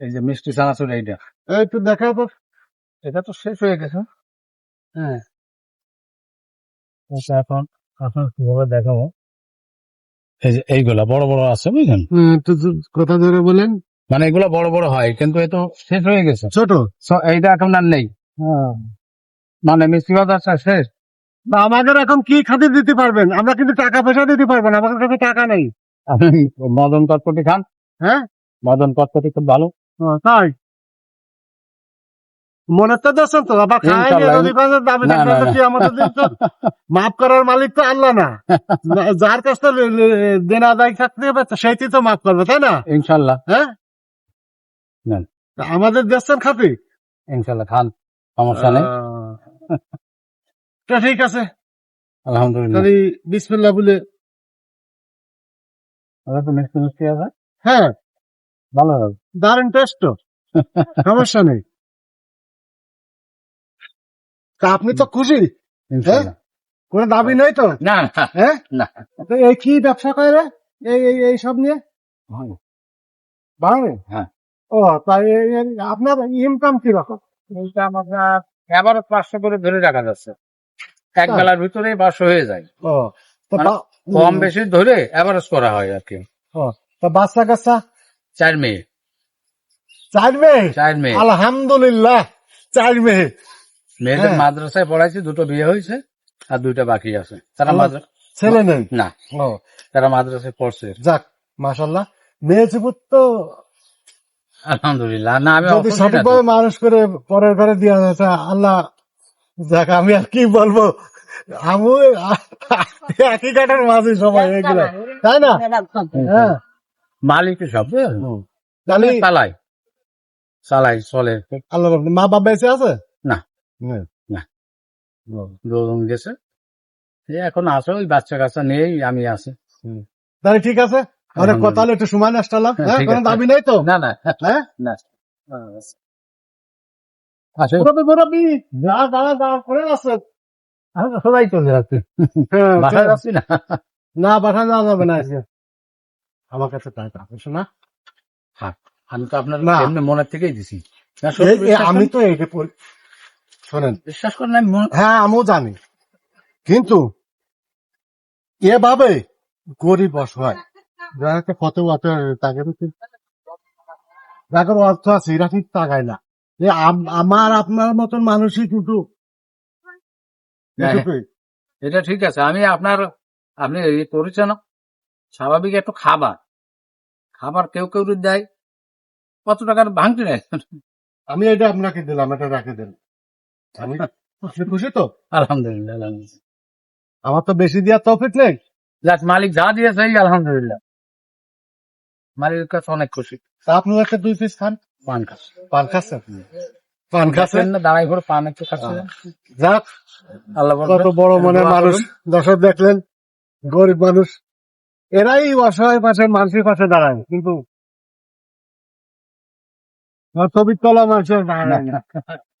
এই যে মিষ্টি চানাচুর এইটা। এই একটু দেখাও তো। এটা তো শেষ হয়ে গেছে। হ্যাঁ। এটা এখন এখন কীভাবে দেখাবো? এই যে এইগুলা বড় বড় আছে বুঝলেন? একটু কথা ধরে বলেন। মানে এগুলা বড় বড় হয় কিন্তু এ তো শেষ হয়ে গেছে। ছোট? এইটা এখন আর নেই। মানে মিষ্টি বাজারটা শেষ। আমাদের এখন কি খাতে দিতে পারবেন? আমরা কিন্তু টাকা পয়সা দিতে পারব না আমাদের কাছে টাকা নেই। আপনি মদন কটকটি খান। হ্যাঁ? মদন কটকটি খুব ভালো। তাই? মনে তো দর্শন তো আবার খাই দাবি। কি আমাদের মাফ করার মালিক তো আল্লাহ না। যার কাছ থেকে দেনা আদায় থাকতে হবে সেইটি তো মাফ করবে তাই না? ইনশাল্লাহ। হ্যাঁ? আমাদের দেশের খাতে ইনশাল্লাহ খান সমস্যা নেই। তো ঠিক আছে। আলহামদুলিল্লাহ। বিসমিল্লাহ বলে হ্যাঁ। ভালো হবে। দারুণ টেস্ট তো। সমস্যা নেই। তা আপনি তো খুশি? ইনশাল্লাহ। কোনো দাবি নেই তো? না না, হ্যাঁ? না। এই কি ব্যবসা করে এই এই এই সব নিয়ে? বাংলা হ্যাঁ। ও তাই আপনার ইনকাম কি রকম এইটা আপনার এবারও পাঁচশো করে ধরে রাখা যাচ্ছে। এক? বেলার ভিতরে পাঁচশো হয়ে যায়। ও তো মানে কম বেশি ধরে এভারেজ করা হয় আর কি। ও, তো বাচ্চা কাচ্চা? চার মেয়ে। চার মেয়ে? চার মেয়ে। আলহামদুলিল্লাহ চার মেয়ে। মেয়েদের হ্যাঁ। মাদ্রাসায় পড়াইছি দুটো বিয়ে হয়েছে আর দুইটা বাকি আছে। তারা মাদ্রাসা ছেলে নেই? না। তারা মাদ্রাসায় পড়ছে। যাক মাশাল্লাহ মেয়ে যুবক তো আলহামদুলিল্লাহ। না আমি যদি। সঠিকভাবে মানুষ করে পরের ঘরে দেওয়া যাচ্ছে আল্লাহ যাক আমি আর কি বলব? আমি একই কাঠের মাঝে সবাই এগুলো। তাই না? হ্যাঁ। মালিক সব তাহলে চালাই চালাই চলে। আল্লাহ। মা বাবা বেঁচে আছে? না। না। দুজন গেছে। এখন আসো ওই বাচ্চা কাচ্চা নেই আমি আছি। তাহলে ঠিক আছে? অনেক কথা হলো একটু সময় নষ্ট হলাম হ্যাঁ, হ্যাঁ? কোনো দাবি নেই তো? না না। হ্যাঁ? না। আছে যাচ্ছি। হ্যাঁ, না। বাসা যাবে না। আমার কাছে টাকা পয়সা না? আমি তো আপনার না। এমনি মনের থেকেই দিছি। আমি তো পড়ি শোনেন। বিশ্বাস করেন আমি হ্যাঁ আমিও জানি। কিন্তু এভাবে গরিব অসহায় যারা কত তাকে যাদের অর্থ আছে এরা ঠিক তাকায় না। যে আম- আমার আপনার মতন মানুষই কিন্তু হ্যাঁ। এটা ঠিক আছে। আমি আপনার আপনি করেছেন স্বাভাবিক একটু খাবার। খাবার কেউ কেউ দেয় কত টাকার ভাঙতে নেয়? আমি এটা আপনাকে দিলাম এটা রাখে দেন। আমি আপনি খুশি তো? আলহামদুলিল্লাহ আলহামদুলিল্লাহ। আমার তো বেশি দেওয়ার তফিক নেই। যাক মালিক যা দিয়েছে আলহামদুলিল্লাহ। মালিকের কাছে অনেক খুশি। তা আপনি একটা দুই পিস খান। পান খাচ্ছে পান খাচ্ছেন পান খাচ্ছেন খাচ্ছেন না দাঁড়াই করে পান একটু খাচ্ছে যাক আল্লাহ কত বড় মনে মানুষ। দর্শক দেখলেন গরিব মানুষ। এরাই অসহায় পাশে মানুষের পাশে দাঁড়ায় কিন্তু ছবির তলা মানুষের দাঁড়ায় না।